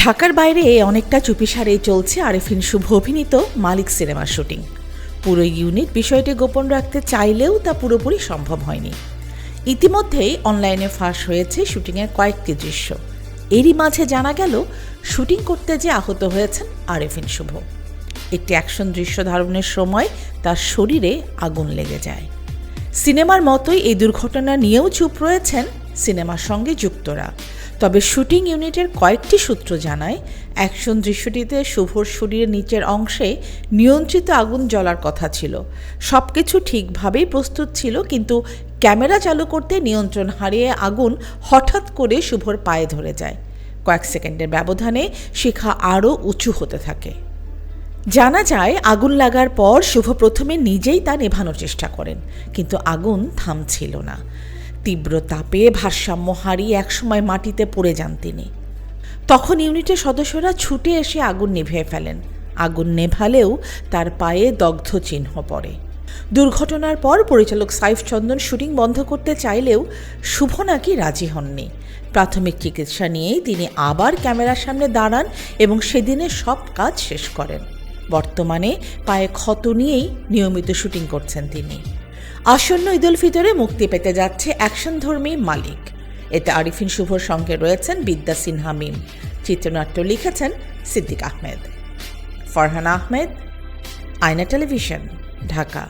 ঢাকার বাইরে অনেকটা চুপিসারে চলছে আরেফিন শুভ অভিনীত মালিক সিনেমার শুটিং। পুরো ইউনিট বিষয়টি গোপন রাখতে চাইলেও তা পুরোপুরি সম্ভব হয়নি। ইতিমধ্যেই অনলাইনে ফাঁস হয়েছে শুটিংয়ের কয়েকটি দৃশ্য। এরই মাঝে জানা গেল, শুটিং করতে যে আহত হয়েছেন আরেফিন শুভ। একটি অ্যাকশন দৃশ্য ধারণের সময় তার শরীরে আগুন লেগে যায়। সিনেমার মতোই এই দুর্ঘটনা নিয়েও চুপ রয়েছেন সিনেমার সঙ্গে যুক্তরা। তবে শুটিং ইউনিটের কয়েকটি সূত্র জানায়, অ্যাকশন দৃশ্যটিতে শুভর শরীরের নিচের অংশে নিয়ন্ত্রিত আগুন জ্বলার কথা ছিল। সব কিছু ঠিকভাবেই প্রস্তুত ছিল, কিন্তু ক্যামেরা চালু করতে নিয়ন্ত্রণ হারিয়ে আগুন হঠাৎ করে শুভর পায়ে ধরে যায়। কয়েক সেকেন্ডের ব্যবধানে শিখা আরও উঁচু হতে থাকে। জানা যায়, আগুন লাগার পর শুভ প্রথমে নিজেই তা নেভানোর চেষ্টা করেন, কিন্তু আগুন থামছিল না। তীব্র তাপে ভারসাম্য হারিয়ে একসময় মাটিতে পড়ে যান তিনি। তখন ইউনিটের সদস্যরা ছুটে এসে আগুন নিভিয়ে ফেলেন। আগুন নেভালেও তার পায়ে দগ্ধ চিহ্ন পড়ে। দুর্ঘটনার পর পরিচালক সাইফ চন্দন শুটিং বন্ধ করতে চাইলেও শুভ নাকি রাজি হননি। প্রাথমিক চিকিৎসা নিয়েই তিনি আবার ক্যামেরার সামনে দাঁড়ান এবং সেদিনের সব কাজ শেষ করেন। বর্তমানে পায়ে ক্ষত নিয়েই নিয়মিত শুটিং করছেন তিনি। আসন্ন ঈদুল ফিতরে মুক্তি পেতে যাচ্ছে অ্যাকশনধর্মী মালিক। এতে আরিফিন শুভর সঙ্গে রয়েছেন বিদ্যা সিনহা মিম। চিত্রনাট্য লিখেছেন সিদ্দিক আহমেদ। ফরহান আহমেদ, আয়না টেলিভিশন, ঢাকা।